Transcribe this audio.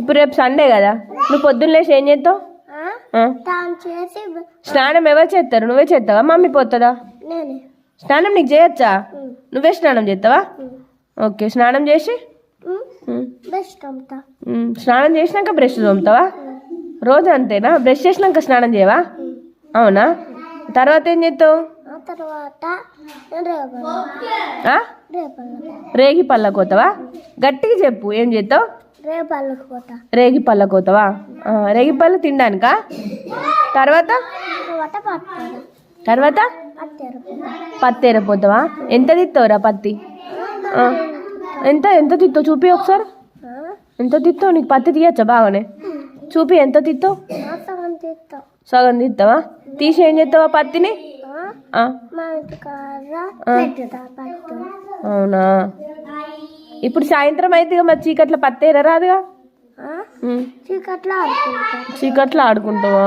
ఇప్పుడు రేపు సండే కదా? నువ్వు పొద్దున్న లేచి ఏం చేస్తావు? స్నానం ఎవరు చేస్తారు? నువ్వే చేస్తావా? మమ్మీ పోతుందా? నేనే. స్నానం నీకు చేయొచ్చా? నువ్వే స్నానం చేస్తావా? ఓకే స్నానం చేసి? స్నానం చేసినాక బ్రష్ తోముతావా? రోజు అంతేనా? బ్రష్ చేసినాక స్నానం చేయవా? అవునా? తర్వాత ఏం చేస్తావు? రేగి పళ్ళకు పోతావా గట్టిగా చెప్పు ఏం చేస్తావు? రేగి పళ్ళకు పోతావా? ఆ, రేగి పళ్ళు తినడానికా? తర్వాత? తర్వాత పత్తి. ఎరపోతావా ఎంత తిత్తావురా పత్తి? ఎంత ఎంత తిత్తావు? చూపి ఒకసారి. ఎంత తిత్తావు? నీకు పత్తి తీయచ్చా బాగానే? చూపి ఎంత తిత్తావు? సగం తిత్తావా. తీసి ఏం చేస్తావా పత్తిని? అవునా? ఇప్పుడు సాయంత్రం అయితే ఇక మరి చీకట్లో పత్తి ఎరరాదుగా ఆ? ఉమ్, చీకట్లో ఆడుకుంటా. చీకట్లో ఆడుకుంటావా?